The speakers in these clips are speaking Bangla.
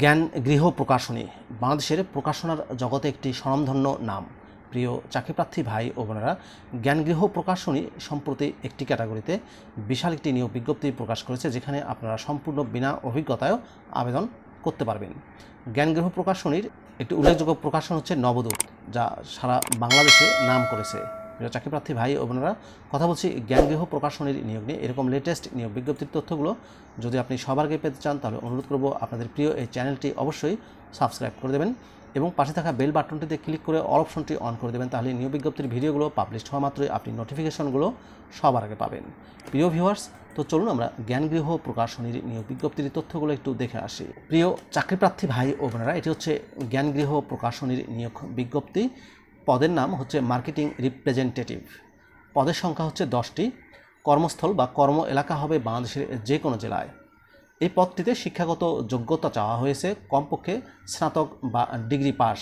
জ্ঞান গৃহ প্রকাশনী, বাংলাদেশের প্রকাশনার জগতে একটি স্বনামধন্য নাম। প্রিয় চাকরিপ্রার্থী ভাই ও বোনেরা, জ্ঞান গৃহ প্রকাশনী সম্প্রতি একটি ক্যাটাগরিতে বিশাল একটি নিয়োগ বিজ্ঞপ্তি প্রকাশ করেছে, যেখানে আপনারা সম্পূর্ণ বিনা অভিজ্ঞতায়ও আবেদন করতে পারবেন। জ্ঞান গৃহ প্রকাশনীর একটি উল্লেখযোগ্য প্রকাশন হচ্ছে নবদূত, যা সারা বাংলাদেশে নাম করেছে। চাকরিপ্রার্থী ভাই ও বোনেরা, কথা বলছি জ্ঞান গৃহ প্রকাশনীর নিয়োগ নিয়ে। এরকম লেটেস্ট নিয়োগ বিজ্ঞপ্তির তথ্যগুলো যদি আপনি সবার আগে পেতে চান, তাহলে অনুরোধ করব আপনাদের প্রিয় এই চ্যানেলটি অবশ্যই সাবস্ক্রাইব করে দেবেন এবং পাশে থাকা বেল বাটনটিতে ক্লিক করে অল অপশনটি অন করে দেবেন, তাহলে নিয়োগ বিজ্ঞপ্তির ভিডিওগুলো পাবলিশ হওয়া মাত্রই আপনি নোটিফিকেশনগুলো সবার আগে পাবেন। প্রিয় ভিউয়ার্স তো চলুন আমরা জ্ঞানগৃহ প্রকাশনীর নিয়োগ বিজ্ঞপ্তির তথ্যগুলো একটু দেখে আসি। প্রিয় চাকরিপ্রার্থী ভাই ও বোনেরা, এটি হচ্ছে জ্ঞানগৃহ প্রকাশনীর নিয়োগ বিজ্ঞপ্তি। পদের নাম হচ্ছে মার্কেটিং রিপ্রেজেন্টেটিভ। পদের সংখ্যা হচ্ছে দশটি। কর্মস্থল বা কর্ম এলাকা হবে বাংলাদেশের যে কোনো জেলায়। এই পদটিতে শিক্ষাগত যোগ্যতা চাওয়া হয়েছে, কমপক্ষে স্নাতক বা ডিগ্রি পাস।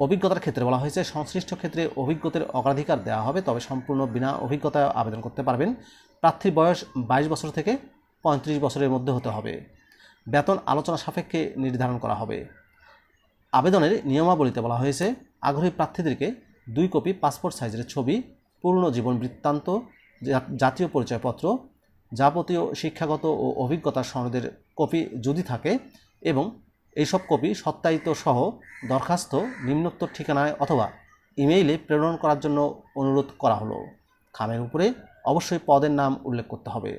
অভিজ্ঞতার ক্ষেত্রে বলা হয়েছে, সংশ্লিষ্ট ক্ষেত্রে অভিজ্ঞতার অগ্রাধিকার দেওয়া হবে, তবে সম্পূর্ণ বিনা অভিজ্ঞতায় আবেদন করতে পারবেন। প্রার্থীর বয়স বাইশ বছর থেকে পঁয়ত্রিশ বছরের মধ্যে হতে হবে। বেতন আলোচনা সাপেক্ষে নির্ধারণ করা হবে। আবেদনের নিয়মাবলীতে বলা হয়েছে, আগ্রহী প্রার্থীদেরকে দুই কপি পাসপোর্ট সাইজের ছবি পূর্ণ জীবন বৃত্তান্ত জাতীয় পরিচয়পত্র, যাবতীয় শিক্ষাগত ও অভিজ্ঞতা সনদের কপি যদি থাকে এবং এইসব কপি সত্যায়িত সহ দরখাস্ত, নিম্নোক্ত ঠিকানায় অথবা ইমেইলে প্রেরণ করার জন্য অনুরোধ করা হলো। খামের উপরে অবশ্যই পদের নাম উল্লেখ করতে হবে।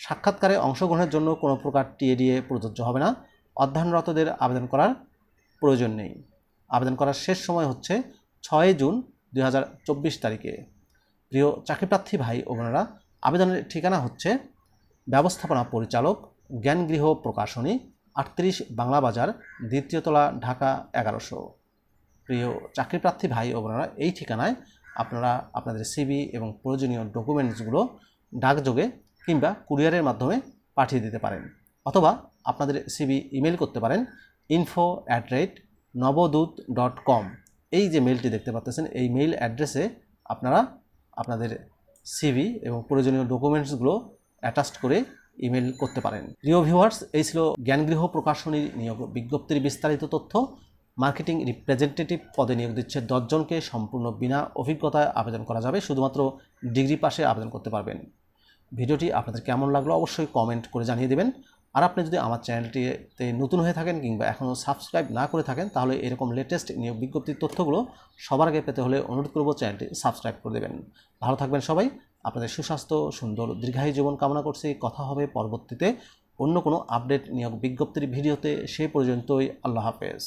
সাক্ষাৎকারে অংশগ্রহণের জন্য কোনো প্রকার টিএডিএ প্রযোজ্য হবে না। অধ্যয়নরতদের আবেদন করার প্রয়োজন নেই। আবেদন করার শেষ সময় হচ্ছে ছয় জুন দুই হাজার চব্বিশ তারিখে। প্রিয় চাকরিপ্রার্থী ভাই ও বোনেরা, আবেদনের ঠিকানা হচ্ছে ব্যবস্থাপনা পরিচালক, জ্ঞানগৃহ প্রকাশনী, আটত্রিশ বাংলা বাজার দ্বিতীয়তলা ঢাকা এগারোশো। প্রিয় চাকরিপ্রার্থী ভাই ও বোনেরা, এই ঠিকানায় আপনারা আপনাদের সিবি এবং প্রয়োজনীয় ডকুমেন্টসগুলো ডাকযোগে কিংবা কুরিয়ারের মাধ্যমে পাঠিয়ে দিতে পারেন। অথবা আপনাদের সিবি ইমেল করতে পারেন info at rate Nabadut dot com এই যে মেলটি দেখতে পাচ্ছেন, এই মেইল অ্যাড্রেসে আপনারা আপনাদের সিভি এবং প্রয়োজনীয় ডকুমেন্টসগুলো অ্যাটাচড করে ইমেল করতে পারেন। প্রিয় ভিউয়ার্স এই ছিল জ্ঞানগৃহ প্রকাশনীর নিয়োগ বিজ্ঞপ্তির বিস্তারিত তথ্য। মার্কেটিং রিপ্রেজেন্টেটিভ পদে নিয়োগ দিচ্ছে দশজনকে সম্পূর্ণ বিনা অভিজ্ঞতায় আবেদন করা যাবে। শুধুমাত্র ডিগ্রি পাশে আবেদন করতে পারবেন। ভিডিওটি আপনাদের কেমন লাগল অবশ্যই কমেন্ট করে জানিয়ে দেবেন। আর আপনি যদি আমার চ্যানেলটিতে নতুন হয়ে থাকেন কিংবা এখনও সাবস্ক্রাইব না করে থাকেন, তাহলে এরকম লেটেস্ট নিয়োগ বিজ্ঞপ্তির তথ্যগুলো সবার আগে পেতে হলে অনুরোধ করব চ্যানেলটি সাবস্ক্রাইব করে দেবেন। ভালো থাকবেন সবাই, আপনাদের সুস্বাস্থ্য, সুন্দর, দীর্ঘায়ী জীবন কামনা করছি। কথা হবে পরবর্তীতে অন্য কোনো আপডেট নিয়োগ বিজ্ঞপ্তির ভিডিওতে সেই পর্যন্তই, আল্লাহ হাফেজ।